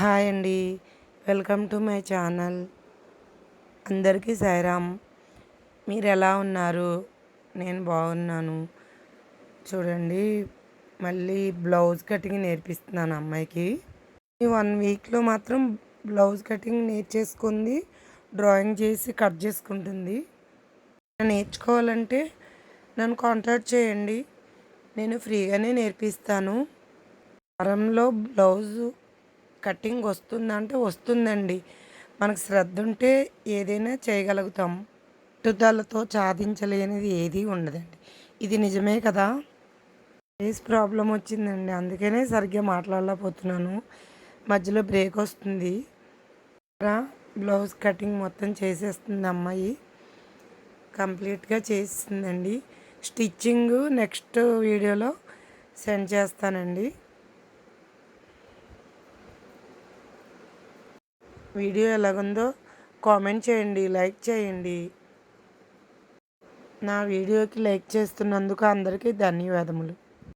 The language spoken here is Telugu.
హాయ్ అండి. Welcome to my channel. అందరికీ సాయిరామ్ మీరు ఎలా ఉన్నారు? నేను బాగున్నాను. చూడండి మళ్ళీ బ్లౌజ్ కటింగ్ నేర్పిస్తున్నాను అమ్మాయికి. ఈ వన్ వీక్లో మాత్రం బ్లౌజ్ కటింగ్ నేర్చేసుకుంది డ్రాయింగ్ చేసి కట్ చేసుకుంటుంది. నేర్చుకోవాలంటే నన్ను కాంటాక్ట్ చేయండి. నేను ఫ్రీగానే నేర్పిస్తాను. వారంలో బ్లౌజు కటింగ్ వస్తుందంటే వస్తుందండి. మనకు శ్రద్ధ ఉంటే ఏదైనా చేయగలుగుతాం. పట్టుదలతో సాధించలేనిది ఏదీ ఉండదండి. ఇది నిజమే కదా? ఫేస్ ప్రాబ్లం వచ్చిందండి. అందుకనే సరిగ్గా మాట్లాడలేకపోతున్నాను. మధ్యలో బ్రేక్ వస్తుంది. బ్లౌజ్ కటింగ్ మొత్తం చేసేస్తుంది అమ్మాయి. కంప్లీట్గా చేసిందండి. స్టిచ్చింగ్ నెక్స్ట్ వీడియోలో సెండ్ చేస్తానండి. వీడియో ఎలాగుందో కామెంట్ చేయండి లైక్ చేయండి. నా వీడియోకి లైక్ చేస్తున్నందుకు అందరికీ ధన్యవాదములు.